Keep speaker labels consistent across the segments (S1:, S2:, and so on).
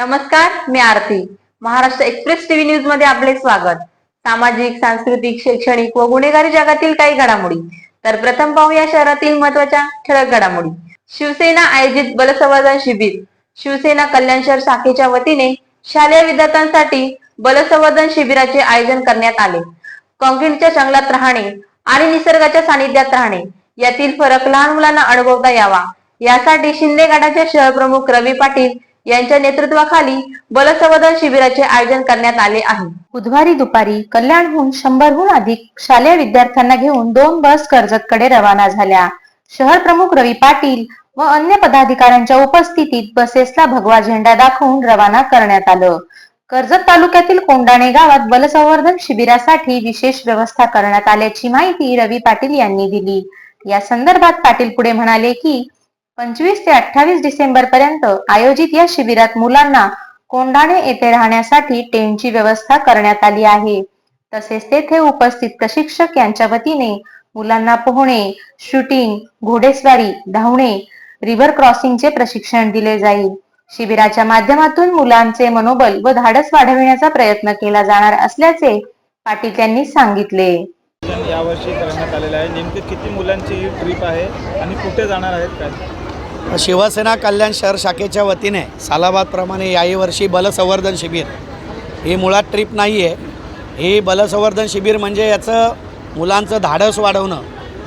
S1: नमस्कार मी Aarti. Maharashtra express TV न्यूजमध्ये आपले स्वागत. सामाजिक सांस्कृतिक शैक्षणिक व गुन्हेगारी जगातील काही घडामोडी. तर प्रथम पाहूया शहरातील महत्त्वाच्या ठळक घडामोडी. शिवसेना आयोजित बलसंवर्धन शिबिर. शिवसेना कल्याण शहर शाखेच्या वतीने शालेय विद्यार्थ्यांसाठी बलसंवर्धन शिबिराचे आयोजन करण्यात आले. कॉन्क्रीटच्या जंगलात राहणे आणि निसर्गाच्या सानिध्यात राहणे यातील फरक लहान मुलांना अनुभवता यावा. यासाठी शिंदे गटाचे शहर प्रमुख रवी पाटील यांच्या नेतृत्वाखाली बलसंवर्धन शिबिराचे आयोजन करण्यात आले आहे. बुधवारी दुपारी कल्याणहून शंभरहून अधिक शालेय विद्यार्थ्यांना घेऊन दोन बस कर्जतकडे रवाना झाल्या. शहर प्रमुख रवी पाटील व अन्य पदाधिकाऱ्यांच्या उपस्थितीत बसेसला भगवा झेंडा दाखवून रवाना करण्यात आलं. कर्जत तालुक्यातील कोंडाणे गावात बलसंवर्धन शिबिरासाठी विशेष व्यवस्था करण्यात आल्याची माहिती रवी पाटील यांनी दिली. या संदर्भात पाटील पुढे म्हणाले की पंचवीस ते अठ्ठावीस डिसेंबर पर्यंत आयोजित या शिबिरात मुलांना कोंडाणे येथे राहण्यासाठी टेंटची व्यवस्था करण्यात आली आहे. तसेच तेथे उपस्थित प्रशिक्षक यांच्या वतीने मुलांना पोहणे शूटिंग घोडेस्वारी धावणे रिव्हर क्रॉसिंगचे प्रशिक्षण दिले जाईल. शिबिराच्या माध्यमातून मुलांचे मनोबल व धाडस वाढविण्याचा प्रयत्न केला जाणार असल्याचे पाटील यांनी सांगितले.
S2: यावर्षी करण्यात आलेलं आहे. नेमके किती मुलांची ही ट्रिप आहे आणि कुठे जाणार आहेत काय?
S3: शिवसेना कल्याण शहर शाखेच्या वतीने सालाबादप्रमाणे याही वर्षी बलसंवर्धन शिबिर. ही मुळात ट्रीप नाही आहे ही बलसंवर्धन शिबिर म्हणजे याचं मुलांचं धाडस वाढवणं.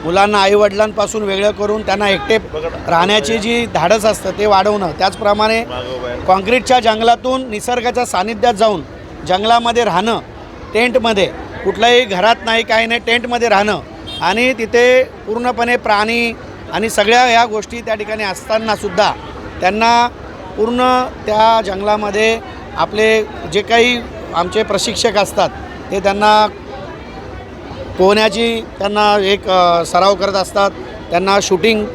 S3: मुलांना आईवडिलांपासून वेगळं करून त्यांना एकटे राहण्याची जी धाडस असतं ते वाढवणं. त्याचप्रमाणे कॉन्क्रीटच्या जंगलातून निसर्गाच्या सानिध्यात जाऊन जंगलामध्ये राहणं टेंटमध्ये कुठल्याही घरात नाही काही नाही टेंटमध्ये राहणं आणि तिथे पूर्णपणे प्राणी आणि सगळ्या ह्या गोष्टी त्या ठिकाणी असतानासुद्धा त्यांना पूर्ण त्या जंगलामध्ये आपले जे काही आमचे प्रशिक्षक असतात ते त्यांना पोहण्याची त्यांना एक सराव करत असतात त्यांना शूटिंग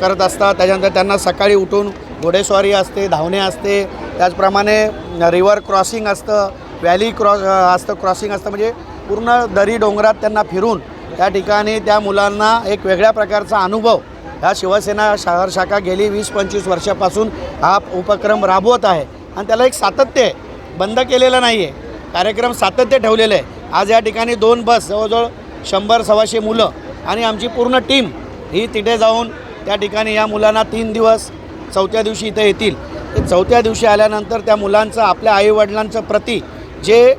S3: करत असतात त्याच्यानंतर त्यांना सकाळी उठून घोडेस्वारी असते धावणे असते त्याचप्रमाणे रिवर क्रॉसिंग असतं व्हॅली क्रॉस असतं क्रॉसिंग असतं म्हणजे पूर्ण दरी डोंगरात त्यांना फिरून त्या ठिकाणी त्या मुलांना एक वेगळ्या प्रकारचा अनुभव ह्या शिवसेना शहर शाखा गेली वीस पंचवीस वर्षापासून हा उपक्रम राबवत आहे. आणि त्याला एक सातत्य आहे बंद केलेलं नाही आहे कार्यक्रम सातत्य ठेवलेलं आहे. आज या ठिकाणी दोन बस जवळजवळ शंभर सव्वाशे मुलं आणि आमची पूर्ण टीम ही तिथे जाऊन त्या ठिकाणी या मुलांना तीन दिवस चौथ्या दिवशी इथे येतील. ते चौथ्या दिवशी आल्यानंतर त्या मुलांचं आपल्या आईवडिलांचं प्रती जे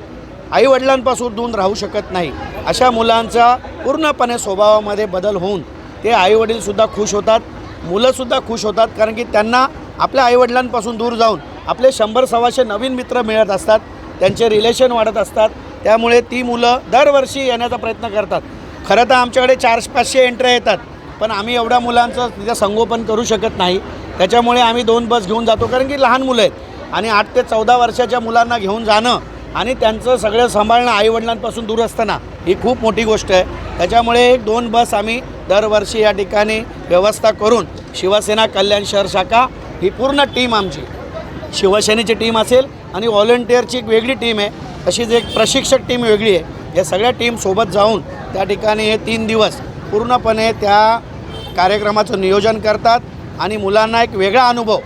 S3: आईवडिलांपासून दूर राहू शकत नाही. अशा मुलांचा पूर्णपणे स्वभावामध्ये बदल होऊन ते आईवडीलसुद्धा खुश होतात. मुलंसुद्धा खुश होतात कारण की त्यांना आपल्या आईवडिलांपासून दूर जाऊन आपले शंभर सव्वाशे नवीन मित्र मिळत असतात. त्यांचे रिलेशन वाढत असतात. त्यामुळे ती मुलं दरवर्षी येण्याचा प्रयत्न करतात. खरं तर आमच्याकडे चारशे पाचशे एंट्र्या येतात. पण आम्ही एवढ्या मुलांचं तिथं संगोपन करू शकत नाही. त्याच्यामुळे आम्ही दोन बस घेऊन जातो. कारण की लहान मुलं आहेत. आणि आठ ते चौदा वर्षाच्या मुलांना घेऊन जाणं आणि त्यांचं सगळं सांभाळणं आईवडिलांपासून दूर असताना ही खूप मोठी गोष्ट आहे. त्याच्यामुळे एक दोन बस आम्ही दरवर्षी या ठिकाणी व्यवस्था करून शिवसेना कल्याण शहर शाखा ही पूर्ण टीम आमची. शिवसेनेची टीम असेल आणि व्हॉलंटिअरची एक वेगळी टीम आहे. तशीच एक प्रशिक्षक टीम वेगळी आहे. या सगळ्या टीम सोबत जाऊन त्या ठिकाणी हे तीन दिवस पूर्णपणे त्या कार्यक्रमाचं नियोजन करतात आणि मुलांना एक वेगळा अनुभव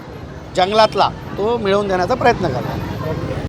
S3: जंगलातला तो मिळवून देण्याचा प्रयत्न करतात.